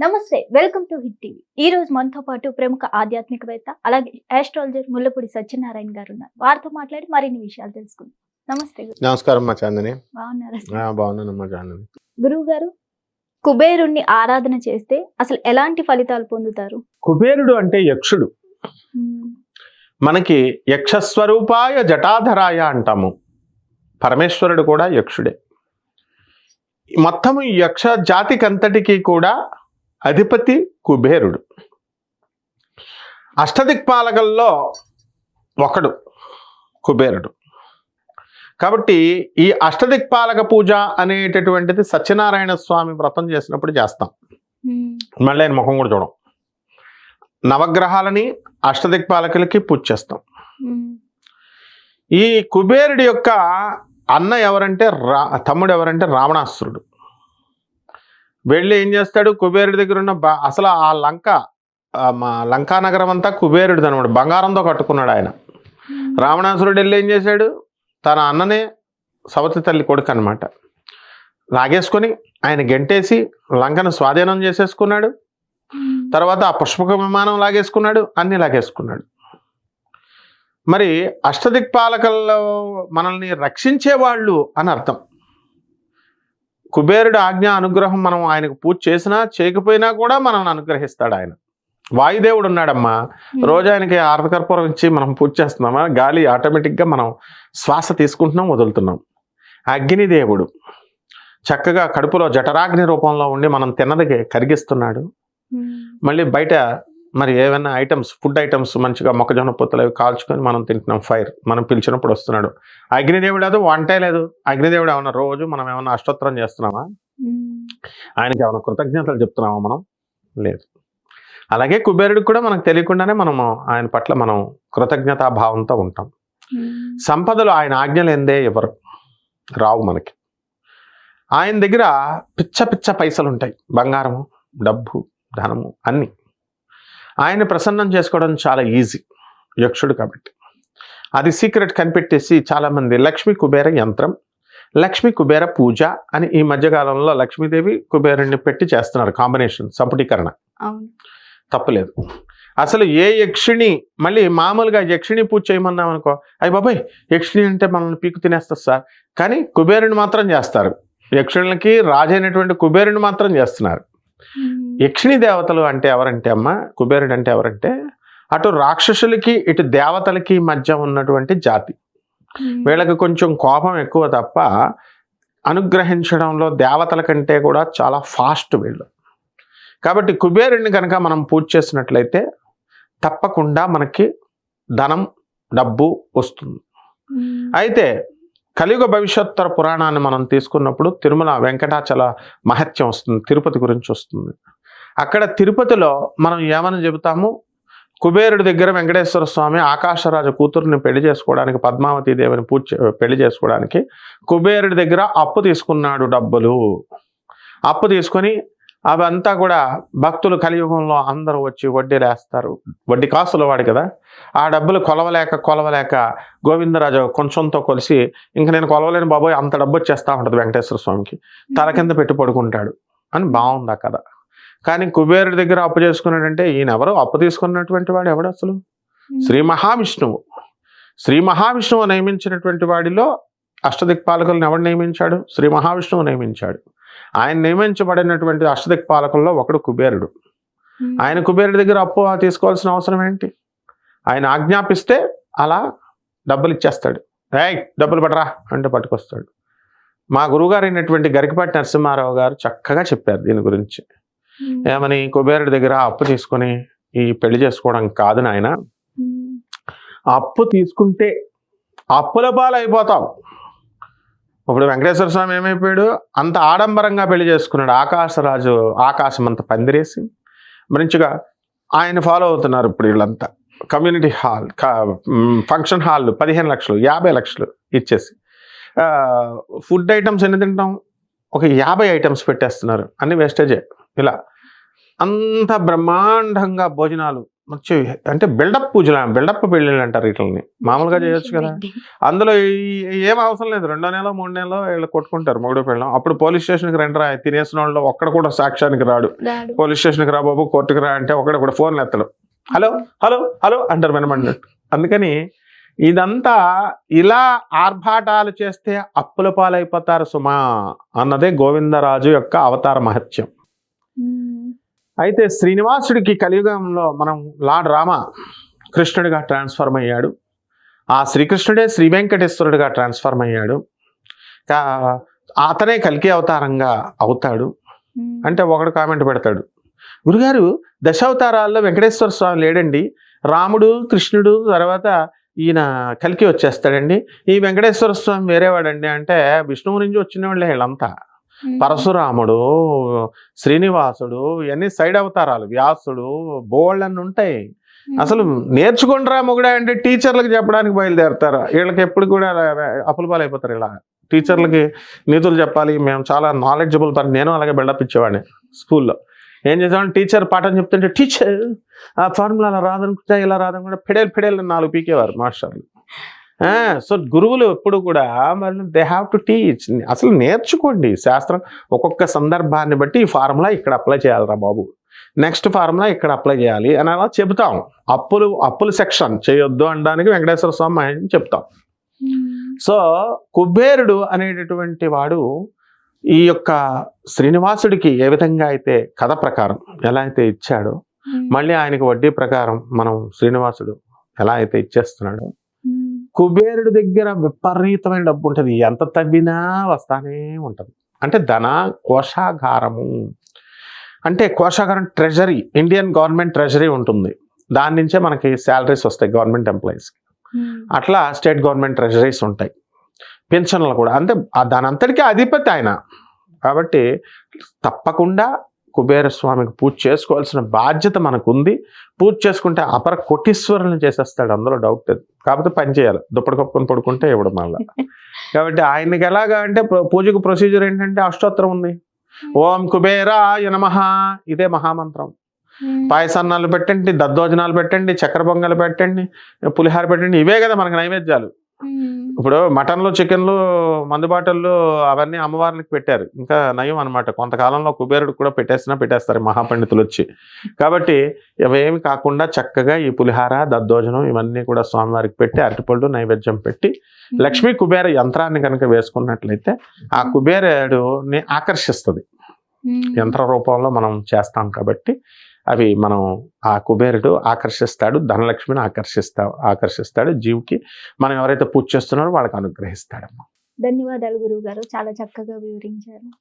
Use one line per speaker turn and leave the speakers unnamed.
నమస్తే welcome to hit TV. ఈ రోజు మనతో పాటు ప్రముఖ ఆధ్యాత్మికవేత్త అలాగే ఆస్ట్రాలజర్ ముల్లపూడి సత్యనారాయణ గారు ఉన్నారు. వారితో మాట్లాడి మరిన్ని విషయాలు తెలుసుకుందాం. నమస్తే గురు-
నమస్కారం మా చాందని.
బాగున్నారా?
ఆ, బాగున్నానమ్మా చాందని.
గురువు గారు కుబేరుణ్ణి ఆరాధన చేస్తే అసలు ఎలాంటి ఫలితాలు పొందుతారు?
కుబేరుడు అంటే యక్షుడు. మనకి యక్షస్వరూపాయ జటాధరాయ అంటాము. పరమేశ్వరుడు కూడా యక్షుడే. మొత్తము యక్ష జాతికంతటికి కూడా అధిపతి కుబేరుడు. అష్టదిక్పాలకల్లో ఒకడు కుబేరుడు. కాబట్టి ఈ అష్టదిక్పాలక పూజ అనేటటువంటిది సత్యనారాయణ స్వామి వ్రతం చేసినప్పుడు చేస్తాం.
మ్మ్.
మళ్ళీ ఆయన ముఖం కూడా చూడం. నవగ్రహాలని అష్టదిక్పాలకులకి పూజ చేస్తాం.
మ్మ్.
ఈ కుబేరుడి యొక్క అన్న ఎవరంటే రా తమ్ముడు ఎవరంటే రావణాసురుడు. వెళ్ళి ఏం చేస్తాడు? కుబేరుడి దగ్గర ఉన్న బ- అసలు ఆ లంక మా లంకా నగరం అంతా కుబేరుడిది అనమాట బంగారంతో కట్టుకున్నాడు ఆయన. రావణాసురుడు వెళ్ళి ఏం చేశాడు? తన అన్ననే సవతి తల్లి కొడుకు అనమాట లాగేసుకొని ఆయన గెంటేసి లంకను స్వాధీనం చేసేసుకున్నాడు. తర్వాత ఆ పుష్పక విమానం లాగేసుకున్నాడు అన్ని లాగేసుకున్నాడు. మరి అష్టదిక్పాలకల్లో మనల్ని రక్షించేవాళ్ళు అని అర్థం. కుబేరుడు ఆజ్ఞ అనుగ్రహం మనం ఆయనకు పూజ చేసినా చేయకపోయినా కూడా మనల్ని అనుగ్రహిస్తాడు ఆయన. వాయుదేవుడు ఉన్నాడమ్మా. రోజు ఆయనకి ఆర్ధకర్పూరం ఇచ్చి మనం పూజ చేస్తున్నామా? గాలి ఆటోమేటిక్గా మనం శ్వాస తీసుకుంటున్నాం వదులుతున్నాం. అగ్నిదేవుడు చక్కగా కడుపులో జఠరాగ్ని రూపంలో ఉండి మనం తిన్నదికి కరిగిస్తున్నాడు. మళ్ళీ బయట మరి ఏమైనా ఐటమ్స్ ఫుడ్ ఐటమ్స్ మంచిగా మొక్కజొన్న పొత్తులు అవి కాల్చుకొని మనం తింటున్నాం ఫైర్ మనం పిలిచినప్పుడు వస్తున్నాడు. అగ్నిదేవుడు అది వంటే లేదు. అగ్నిదేవుడు ఏమన్నా రోజు మనం ఏమన్నా అష్టోత్తరం చేస్తున్నామా. ఆయనకి ఏమైనా కృతజ్ఞతలు చెప్తున్నామా మనం? లేదు. అలాగే కుబేరుడికి కూడా మనకు తెలియకుండానే మనము ఆయన పట్ల మనం కృతజ్ఞతా భావంతో ఉంటాం. సంపదలు ఆయన ఆజ్ఞలు ఎందే ఎవరు? రావు మనకి. ఆయన దగ్గర పిచ్చ పిచ్చ పైసలు ఉంటాయి బంగారము డబ్బు ధనము అన్నీ. ఆయన ప్రసన్నం చేసుకోవడం చాలా ఈజీ యక్షుడు కాబట్టి. అది సీక్రెట్ కనిపెట్టేసి చాలామంది లక్ష్మీ కుబేర యంత్రం లక్ష్మీ కుబేర పూజ అని ఈ మధ్యకాలంలో లక్ష్మీదేవి కుబేరుణ్ణి పెట్టి చేస్తున్నారు కాంబినేషన్ సంపుటీకరణ. తప్పలేదు. అసలు ఏ యక్షిణి మళ్ళీ మామూలుగా యక్షిణి పూజ చేయమన్నాం అనుకో అయ్యి బాబాయ్ యక్షిణి అంటే మనల్ని పీకు తినేస్తారు సార్. కానీ కుబేరుని మాత్రం చేస్తారు. యక్షిణులకి రాజైనటువంటి కుబేరుని మాత్రం చేస్తున్నారు. యక్షిణి దేవతలు అంటే ఎవరంటే అమ్మ? కుబేరుడు అంటే ఎవరంటే? అటు రాక్షసులకి ఇటు దేవతలకి మధ్య ఉన్నటువంటి జాతి. వీళ్ళకి కొంచెం కోపం ఎక్కువ తప్ప అనుగ్రహించడంలో దేవతల కంటే కూడా చాలా ఫాస్ట్ వీళ్ళు. కాబట్టి కుబేరుడిని కనుక మనం పూజ చేసినట్లయితే తప్పకుండా మనకి ధనం డబ్బు వస్తుంది. అయితే కలియుగ భవిష్యోత్తర పురాణాన్ని మనం తీసుకున్నప్పుడు తిరుమల వెంకటాచల మహత్యం వస్తుంది తిరుపతి గురించి వస్తుంది. అక్కడ తిరుపతిలో మనం ఏమని చెబుతాము? కుబేరుడి దగ్గర వెంకటేశ్వర స్వామి ఆకాశరాజు కూతురుని పెళ్ళి చేసుకోవడానికి పద్మావతి దేవిని పూజ పెళ్ళి చేసుకోవడానికి కుబేరుడి దగ్గర అప్పు తీసుకున్నాడు డబ్బులు. అప్పు తీసుకొని అవంతా కూడా భక్తులు కలియుగంలో అందరూ వచ్చి వడ్డీలేస్తారు. వడ్డీ కాసుల వాడు కదా. ఆ డబ్బులు కొలవలేక కొలవలేక గోవిందరాజు కొంచెంతో కొలిసి ఇంక నేను కొలవలేని బాబోయ్ అంత డబ్బు వచ్చేస్తా ఉంటుంది వెంకటేశ్వర స్వామికి. తల కింద పెట్టి పడుకుంటాడు అని బాగుంది ఆ కథ. కానీ కుబేరుడి దగ్గర అప్పు చేసుకున్నాడంటే ఈయన ఎవరు అప్పు తీసుకున్నటువంటి వాడు ఎవడు అసలు. శ్రీ మహావిష్ణువు. శ్రీ మహావిష్ణువు నియమించినటువంటి వాడిలో అష్టదిక్పాలకులను ఎవడు నియమించాడు? శ్రీ మహావిష్ణువు నియమించాడు. ఆయన నియమించబడినటువంటి అష్టదిక్పాలకుల్లో ఒకడు కుబేరుడు.
మ్మ్.
ఆయన కుబేరుడి దగ్గర అప్పు తీసుకోవాల్సిన అవసరం ఏంటి? ఆయన ఆజ్ఞాపిస్తే అలా డబ్బులు ఇచ్చేస్తాడు. ఏయ్ డబ్బులు పడరా అంటే పట్టుకొస్తాడు. మా గురువుగారు అయినటువంటి గరికపాటి నరసింహారావు గారు చక్కగా చెప్పారు దీని గురించి.
మ్మ్.
ఏమని కుబేరుడి దగ్గర అప్పు తీసుకొని ఈ పెళ్ళి చేసుకోవడం కాదు నాయన.
మ్మ్.
అప్పు తీసుకుంటే అప్పుల పాలు అయిపోతాం ఇప్పుడు వెంకటేశ్వర స్వామి ఏమైపోయాడు? అంత ఆడంబరంగా పెళ్ళి చేసుకున్నాడు. ఆకాశరాజు ఆకాశం అంత పందిరేసి మంచిగా ఆయన ఫాలో అవుతున్నారు ఇప్పుడు వీళ్ళంతా. కమ్యూనిటీ హాల్ ఫంక్షన్ హాల్ పదిహేను లక్షలు యాభై లక్షలు ఇచ్చేసి. ఫుడ్ ఐటమ్స్ ఎన్ని తింటాం ఒక యాభై ఐటమ్స్ పెట్టేస్తున్నారు. అన్ని వేస్టేజే ఇలా. అంత బ్రహ్మాండంగా భోజనాలు అంటే బిల్డప్ పూజలు బిల్డప్ పెళ్ళిళ్ళు అంటారు వీటిని మామూలుగా చేయొచ్చు కదా. అందులో ఏం అవసరం లేదు. రెండో నెల మూడు నెలలో వీళ్ళు కొట్టుకుంటారు మూడో పెళ్ళం. అప్పుడు పోలీస్ స్టేషన్కి రండి రా తినేసిన వాళ్ళు ఒక్కడ కూడా సాక్ష్యానికి రాడు. పోలీస్ స్టేషన్కి రా బాబు కోర్టుకి రా అంటే ఒకడు కూడా ఫోన్లు ఎత్తడు. హలో హలో హలో అంటారు వినమన్నట్టు అందుకని ఇదంతా ఇలా ఆర్భాటాలు చేస్తే అప్పుల పాలైపోతారు సుమా అన్నదే గోవిందరాజు యొక్క అవతార మహత్యం. అయితే శ్రీనివాసుడికి కలియుగంలో మనం లార్డ్ రామ కృష్ణుడిగా ట్రాన్స్ఫర్మ్ అయ్యాడు. ఆ శ్రీకృష్ణుడే శ్రీ వెంకటేశ్వరుడిగా ట్రాన్స్ఫర్మ్ అయ్యాడు. అతనే కలికి అవతారంగా అవుతాడు. అంటే ఒకడు కామెంట్ పెడతాడు. గురుగారు దశావతారాల్లో వెంకటేశ్వర స్వామి లేడండి. రాముడు కృష్ణుడు తర్వాత ఈయన కలికి వచ్చేస్తాడండి. ఈ వెంకటేశ్వర స్వామి వేరేవాడండి అంటే విష్ణువు నుంచి వచ్చిన వాళ్ళే వీళ్ళంతా. పరశురాముడు శ్రీనివాసుడు ఇవన్నీ సైడ్ అవతారాలు వ్యాసుడు బోల్డ్ అని ఉంటాయి. అసలు నేర్చుకోండి రా మొగుడా అంటే టీచర్లకు చెప్పడానికి బయలుదేరుతారు? వీళ్ళకి ఎప్పుడు కూడా అప్పులు పాలైపోతారు ఇలా. టీచర్లకి నీతులు చెప్పాలి మేము చాలా నాలెడ్జబుల్ పని నేను అలాగే బిల్డప్ ఇచ్చేవాడిని స్కూల్లో. ఏం చేసామంటే టీచర్ పాఠం చెప్తుంటే టీచర్ ఆ ఫార్ములా అలా రాదనుకుంటా ఇలా రాదనుకుంటా ఫిడేల్ ఫిడేల్ నాలుగు పీకేవారు మాస్టర్లు. సో గురువులు ఎప్పుడు కూడా మరి దే హ్యావ్ టు టీచ్ అసలు నేర్చుకోండి శాస్త్రం ఒక్కొక్క సందర్భాన్ని బట్టి ఈ ఫార్ములా ఇక్కడ అప్లై చేయాలిరా బాబు నెక్స్ట్ ఫార్ములా ఇక్కడ అప్లై చేయాలి అని అలా చెబుతాం అప్పులు అప్పుల సెక్షన్ చేయొద్దు అనడానికి వెంకటేశ్వర స్వామి అని చెప్తాం
ఉమ్.
సో కుబేరుడు అనేటటువంటి వాడు ఈ యొక్క శ్రీనివాసుడికి ఏ విధంగా అయితే కథ ప్రకారం ఎలా అయితే ఇచ్చాడో
ఉమ్.
మళ్ళీ ఆయనకి వడ్డీ ప్రకారం మనం శ్రీనివాసుడు ఎలా అయితే ఇచ్చేస్తున్నాడో. కుబేరుడి దగ్గర విపరీతమైన డబ్బు ఉంటుంది. ఎంత తవ్వినా వస్తానే ఉంటుంది. అంటే ధన కోశాగారము. అంటే కోశాగారం ట్రెజరీ ఇండియన్ గవర్నమెంట్ ట్రెజరీ ఉంటుంది. దాని నుంచే మనకి శాలరీస్ వస్తాయి గవర్నమెంట్ ఎంప్లాయీస్
ఉమ్.
అట్లా స్టేట్ గవర్నమెంట్ ట్రెజరీస్ ఉంటాయి. పెన్షన్లు కూడా. అంటే దాని అంతటికీ అధిపతి ఆయన. కాబట్టి తప్పకుండా కుబేర స్వామికి పూజ చేసుకోవాల్సిన బాధ్యత మనకు ఉంది పూజ చేసుకుంటే అపర కోటీశ్వరులను చేసేస్తాడు. అందులో డౌట్ లేదు. కాకపోతే పని చేయాలి. దుప్పటి కప్పుకొని పడుకుంటే ఇవ్వడం మళ్ళా? కాబట్టి ఆయనకి ఎలాగా అంటే పూజకు ప్రొసీజర్ ఏంటంటే అష్టోత్తరం ఉంది. ఓం కుబేరాయ నమః. ఇదే మహామంత్రం.
ఉమ్.
పాయసాన్నాలు పెట్టండి దద్దోజనాలు పెట్టండి చక్కెర పొంగలు పెట్టండి పులిహార పెట్టండి. ఇవే కదా మనకి నైవేద్యాలు. ఇప్పుడు మటన్లు చికెన్లు మందుబాటల్లో అవన్నీ అమ్మవారికి పెట్టారు. ఇంకా నయం అనమాట కొంతకాలంలో కుబేరుడు కూడా పెట్టేసినా పెట్టేస్తారు మహాపండితులు వచ్చి కాబట్టి ఇవేమి కాకుండా చక్కగా ఈ పులిహార దద్దోజనం ఇవన్నీ కూడా స్వామివారికి పెట్టి అరటిపళ్ళు నైవేద్యం పెట్టి లక్ష్మీ కుబేర యంత్రాన్ని కనుక వేసుకున్నట్లయితే ఆ కుబేరుని ఆకర్షిస్తుంది. యంత్ర రూపంలో మనం చేస్తాం కాబట్టి అవి మనం ఆ కుబేరుడు ఆకర్షిస్తాడు ధనలక్ష్మిని ఆకర్షిస్తా ఆకర్షిస్తాడు జీవికి మనం ఎవరైతే పూజ చేస్తున్నారో వాళ్ళకి అనుగ్రహిస్తాడమ్మా.
ధన్యవాదాలు గురువు గారు చాలా చక్కగా వివరించారు.